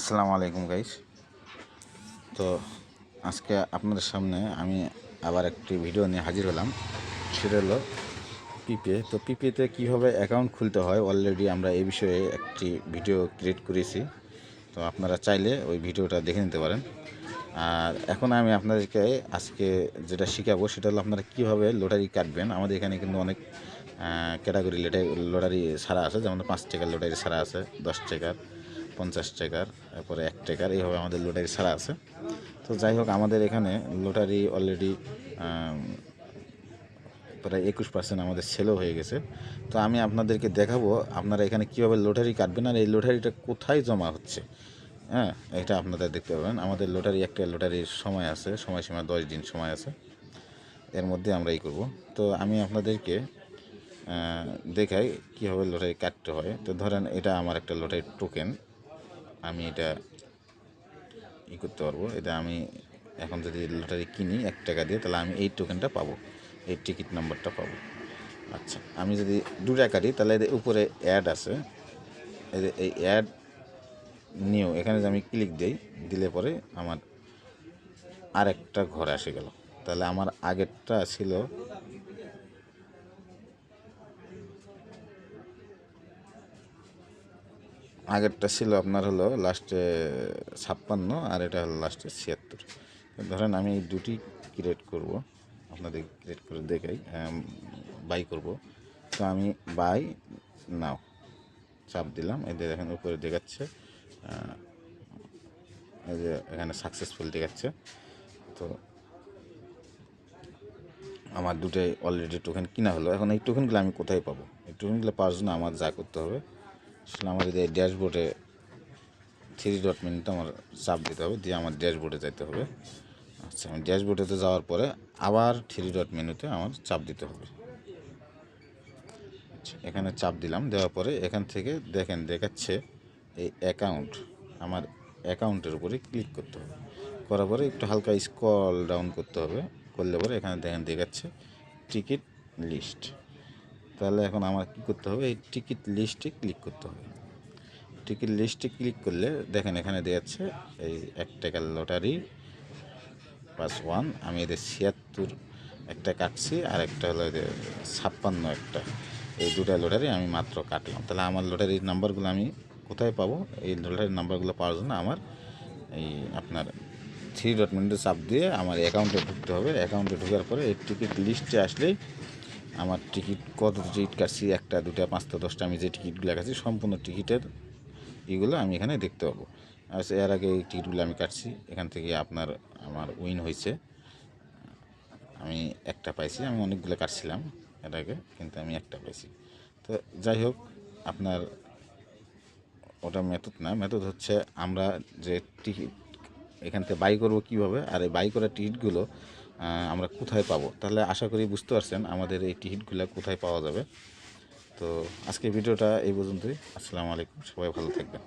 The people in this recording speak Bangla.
আসসালামু আলাইকুম গাইস তো আজকে আপনাদের সামনে আমি আবার একটি ভিডিও নিয়ে হাজির হলাম। সেটা হলো পিপে তো পিপেতে কীভাবে অ্যাকাউন্ট খুলতে হয় অলরেডি আমরা এই বিষয়ে একটি ভিডিও ক্রিয়েট করেছি। তো আপনারা চাইলে ওই ভিডিওটা দেখে নিতে পারেন। আর এখন আমি আপনাদেরকে আজকে যেটা শেখাবো সেটা হলো আপনারা কীভাবে লটারি কাটবেন। আমাদের এখানে কিন্তু অনেক ক্যাটাগরি লটারি লটারি ছাড়া আছে। যেমন পাঁচ টাকার লটারি ছাড়া আছে, দশ টাকার। পঞ্চাশ টাকার তারপরে এক টাকার, এইভাবে আমাদের লটারি ছাড়া আছে। তো যাই হোক, আমাদের এখানে লটারি অলরেডি প্রায় একুশ পার্সেন্ট আমাদের সেলও হয়ে গেছে। তো আমি আপনাদেরকে দেখাবো, আপনারা এখানে কীভাবে লটারি কাটবেন আর এই লটারিটা কোথায় জমা হচ্ছে। হ্যাঁ এটা আপনারা দেখতে পাবেন। আমাদের লটারি একটা লটারির সময় আছে, সময়সীমা দশ দিন সময় আছে। এর মধ্যে আমরা এই করব। তো আমি আপনাদেরকে দেখাই কীভাবে লটারি কাটতে হয়। তো ধরেন এটা আমার একটা লটারির টোকেন আমি এটা ই করতে পারব। এটা আমি এখন যদি লটারি কিনি এক টাকা দিয়ে, তাহলে আমি এই টোকেনটা পাবো। এই টিকিট নাম্বারটা পাবো। আচ্ছা আমি যদি দু টাকা দিই, তাহলে এদের উপরে অ্যাড আছে। এই অ্যাড নিউ এখানে যে আমি ক্লিক দিই, দিলে পরে আমার আরেকটা ঘর এসে গেল। তাহলে আমার আগেরটা ছিল আগেরটা ছিল আপনার হলো লাস্টে ছাপ্পান্ন আর এটা হলো লাস্টে ছিয়াত্তর। ধরেন আমি এই দুটি ক্রিয়েট করব, আপনাদের ক্রিয়েট করে দেখাই বাই করব। তো আমি বাই নাও চাপ দিলাম এদের এখানে উপরে দেখাচ্ছে এই যে এখানে সাকসেসফুল দেখাচ্ছে। তো আমার দুটোই অলরেডি টোকেন কিনা হলো, এখন এই টোকেনগুলো আমি কোথায় পাবো? এই টোকেনগুলো পাওয়ার জন্য আমার যা করতে হবে আসলে আমার এই ড্যাশবোর্ডে থ্রি ডট মিনিটটা আমার চাপ দিতে হবে, দিয়ে আমার ড্যাশবোর্ডে যেতে হবে। আচ্ছা আমি ড্যাশবোর্ডেতে যাওয়ার পরে আবার থ্রি ডট মেনুতে আমার চাপ দিতে হবে। আচ্ছা এখানে চাপ দিলাম, দেওয়ার পরে এখান থেকে দেখেন দেখাচ্ছে এই অ্যাকাউন্ট, আমার অ্যাকাউন্টের উপরে ক্লিক করতে হবে। করার পরে একটু হালকা স্কল ডাউন করতে হবে, করলে পরে এখানে দেখেন দেখাচ্ছে টিকিট লিস্ট। তাহলে এখন আমার কী করতে হবে? এই টিকিট লিস্টে ক্লিক করতে হবে। টিকিট লিস্টে ক্লিক করলে দেখেন এখানে দেখাচ্ছে এই এক টাকার লটারি প্লাস ওয়ান আমি এদের ছিয়াত্তর একটা কাটছি, আর একটা হলো এদের ছাপ্পান্ন একটা। এই দুটা লটারি আমি মাত্র কাটলাম। তাহলে আমার লটারির নাম্বারগুলো আমি কোথায় পাবো? এই লটারির নাম্বারগুলো পাওয়ার জন্য আমার এই আপনার থ্রি ডট মিনিটে চাপ দিয়ে আমার অ্যাকাউন্টে ঢুকতে হবে। অ্যাকাউন্টে ঢোকার পরে এই টিকিট লিস্টে আসলেই আমার টিকিট, কত টিকিট কাটছি, একটা, দুটা, পাঁচটা, দশটা, আমি যে টিকিটগুলো কাটছি, সম্পূর্ণ টিকিটের এগুলো আমি এখানে দেখতে পাবো। আর এর আগে এই টিকিটগুলো আমি কাটছি, এখান থেকে আপনার, আমার উইন হয়েছে। আমি একটা পাইছি, আমি অনেকগুলো কাটছিলাম এর আগে, কিন্তু আমি একটা পাইছি। তো যাই হোক, আপনার ওটা মেথড না মেথড হচ্ছে আমরা যে টিকিট এখান থেকে বাই করব কীভাবে, আর এই বাই করা টিকিটগুলো আমরা কোথায় পাবো? তাহলে আশা করি বুঝতে পারছেন আমাদের এই টিকিটগুলো কোথায় পাওয়া যাবে। তো আজকে ভিডিওটা এই পর্যন্তই। আসসালামু আলাইকুম। সবাই ভালো থাকবেন।